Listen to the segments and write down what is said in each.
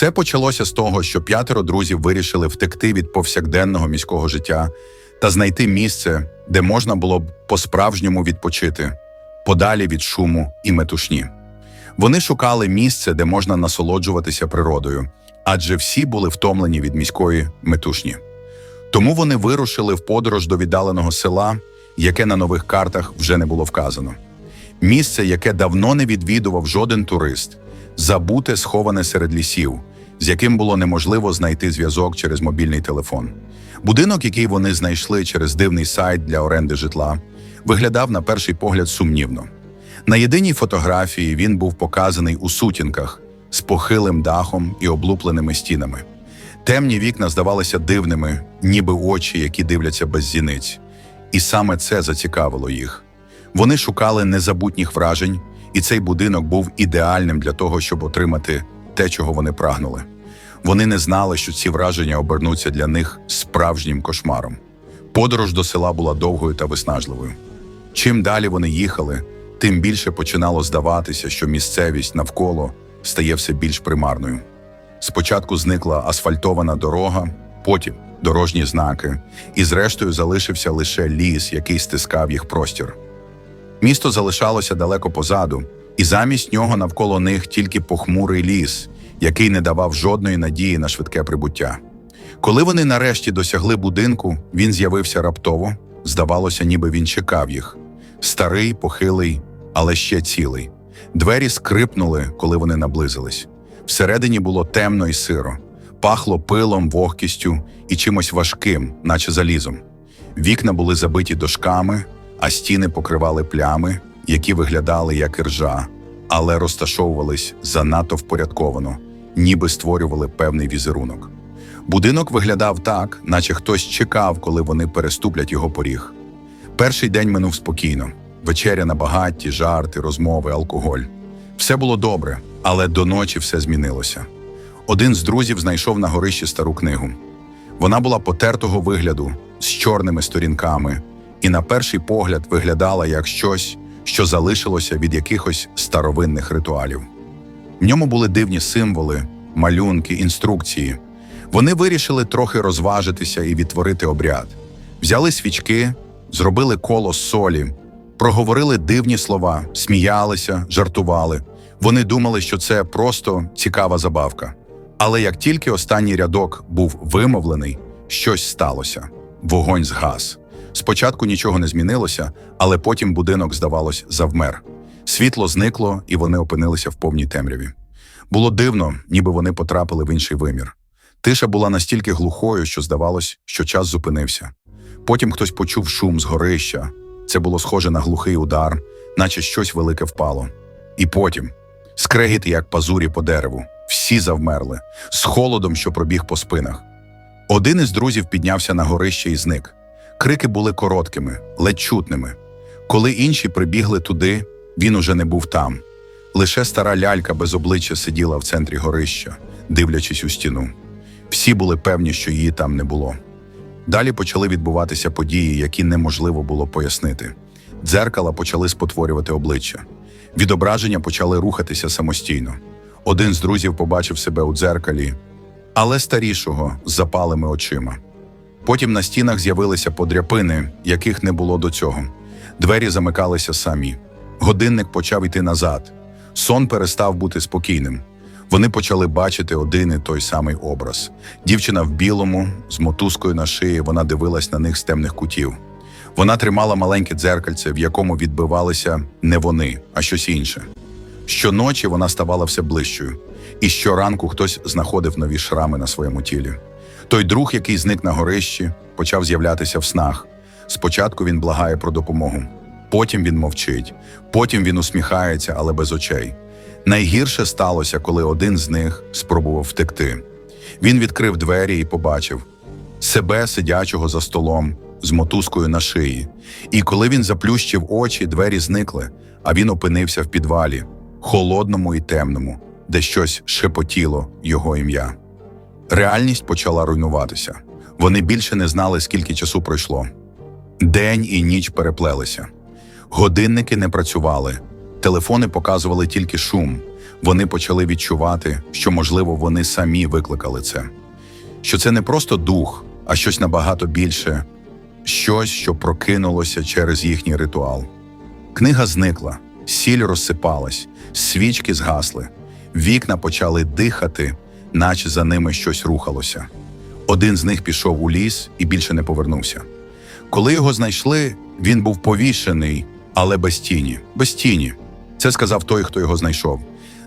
Все почалося з того, що п'ятеро друзів вирішили втекти від повсякденного міського життя та знайти місце, де можна було б по-справжньому відпочити, подалі від шуму і метушні. Вони шукали місце, де можна насолоджуватися природою, адже всі були втомлені від міської метушні. Тому вони вирушили в подорож до віддаленого села, яке на нових картах вже не було вказано. Місце, яке давно не відвідував жоден турист, забуте, сховане серед лісів, з яким було неможливо знайти зв'язок через мобільний телефон. Будинок, який вони знайшли через дивний сайт для оренди житла, виглядав на перший погляд сумнівно. На єдиній фотографії він був показаний у сутінках з похилим дахом і облупленими стінами. Темні вікна здавалися дивними, ніби очі, які дивляться без зіниць. І саме це зацікавило їх. Вони шукали незабутніх вражень, і цей будинок був ідеальним для того, щоб отримати те, чого вони прагнули. Вони не знали, що ці враження обернуться для них справжнім кошмаром. Подорож до села була довгою та виснажливою. Чим далі вони їхали, тим більше починало здаватися, що місцевість навколо стає все більш примарною. Спочатку зникла асфальтована дорога, потім дорожні знаки, і зрештою залишився лише ліс, який стискав їх простір. Місто залишалося далеко позаду, і замість нього навколо них тільки похмурий ліс, який не давав жодної надії на швидке прибуття. Коли вони нарешті досягли будинку, він з'явився раптово. Здавалося, ніби він чекав їх. Старий, похилий, але ще цілий. Двері скрипнули, коли вони наблизились. Всередині було темно і сиро, пахло пилом, вогкістю і чимось важким, наче залізом. Вікна були забиті дошками, а стіни покривали плями, які виглядали як іржа, але розташовувались занадто впорядковано, ніби створювали певний візерунок. Будинок виглядав так, наче хтось чекав, коли вони переступлять його поріг. Перший день минув спокійно. Вечеря на багатті, жарти, розмови, алкоголь. Все було добре, але до ночі все змінилося. Один з друзів знайшов на горищі стару книгу. Вона була потертого вигляду, з чорними сторінками, і на перший погляд виглядала як щось, що залишилося від якихось старовинних ритуалів. В ньому були дивні символи, малюнки, інструкції. Вони вирішили трохи розважитися і відтворити обряд. Взяли свічки, зробили коло солі, проговорили дивні слова, сміялися, жартували. Вони думали, що це просто цікава забавка. Але як тільки останній рядок був вимовлений, щось сталося. Вогонь згас. Спочатку нічого не змінилося, але потім будинок, здавалось, завмер. Світло зникло, і вони опинилися в повній темряві. Було дивно, ніби вони потрапили в інший вимір. Тиша була настільки глухою, що здавалось, що час зупинився. Потім хтось почув шум з горища. Це було схоже на глухий удар, наче щось велике впало. І потім скрегіт, як пазурі по дереву. Всі завмерли, з холодом, що пробіг по спинах. Один із друзів піднявся на горище і зник. Крики були короткими, ледь чутними. Коли інші прибігли туди, він уже не був там. Лише стара лялька без обличчя сиділа в центрі горища, дивлячись у стіну. Всі були певні, що її там не було. Далі почали відбуватися події, які неможливо було пояснити. Дзеркала почали спотворювати обличчя. Відображення почали рухатися самостійно. Один з друзів побачив себе у дзеркалі, але старішого з запалими очима. Потім на стінах з'явилися подряпини, яких не було до цього. Двері замикалися самі. Годинник почав йти назад. Сон перестав бути спокійним. Вони почали бачити один і той самий образ. Дівчина в білому, з мотузкою на шиї, вона дивилась на них з темних кутів. Вона тримала маленьке дзеркальце, в якому відбивалися не вони, а щось інше. Щоночі вона ставала все ближчою, і щоранку хтось знаходив нові шрами на своєму тілі. Той друг, який зник на горищі, почав з'являтися в снах. Спочатку він благає про допомогу, потім він мовчить, потім він усміхається, але без очей. Найгірше сталося, коли один з них спробував втекти. Він відкрив двері і побачив себе сидячого за столом з мотузкою на шиї. І коли він заплющив очі, двері зникли, а він опинився в підвалі, холодному і темному, де щось шепотіло його ім'я. Реальність почала руйнуватися. Вони більше не знали, скільки часу пройшло. День і ніч переплелися. Годинники не працювали, телефони показували тільки шум. вони почали відчувати, що, можливо, вони самі викликали це. Що це не просто дух, а щось набагато більше, щось, що прокинулося через їхній ритуал. Книга зникла, сіль розсипалась, свічки згасли, вікна почали дихати, наче за ними щось рухалося. Один з них пішов у ліс і більше не повернувся. Коли його знайшли, він був повішений, але без тіні. Без тіні. Це сказав той, хто його знайшов.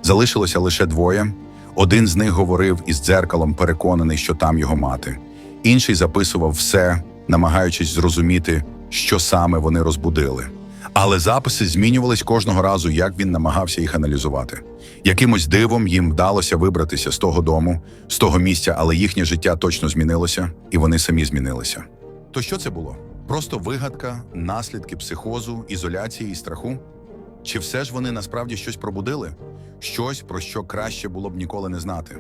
Залишилося лише двоє. Один з них говорив із дзеркалом, переконаний, що там його мати. Інший записував все, намагаючись зрозуміти, що саме вони розбудили. Але записи змінювались кожного разу, як він намагався їх аналізувати. Якимось дивом їм вдалося вибратися з того дому, з того місця, але їхнє життя точно змінилося, і вони самі змінилися. То що це було? Просто вигадка, наслідки психозу, ізоляції і страху? Чи все ж вони насправді щось пробудили? Щось, про що краще було б ніколи не знати?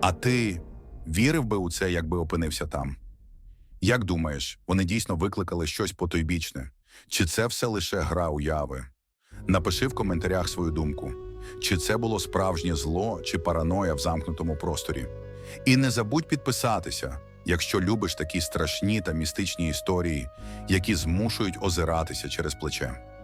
А ти вірив би у це, якби опинився там? Як думаєш, вони дійсно викликали щось потойбічне? Чи це все лише гра уяви? Напиши в коментарях свою думку. Чи це було справжнє зло чи параноя в замкнутому просторі? І не забудь підписатися, якщо любиш такі страшні та містичні історії, які змушують озиратися через плече.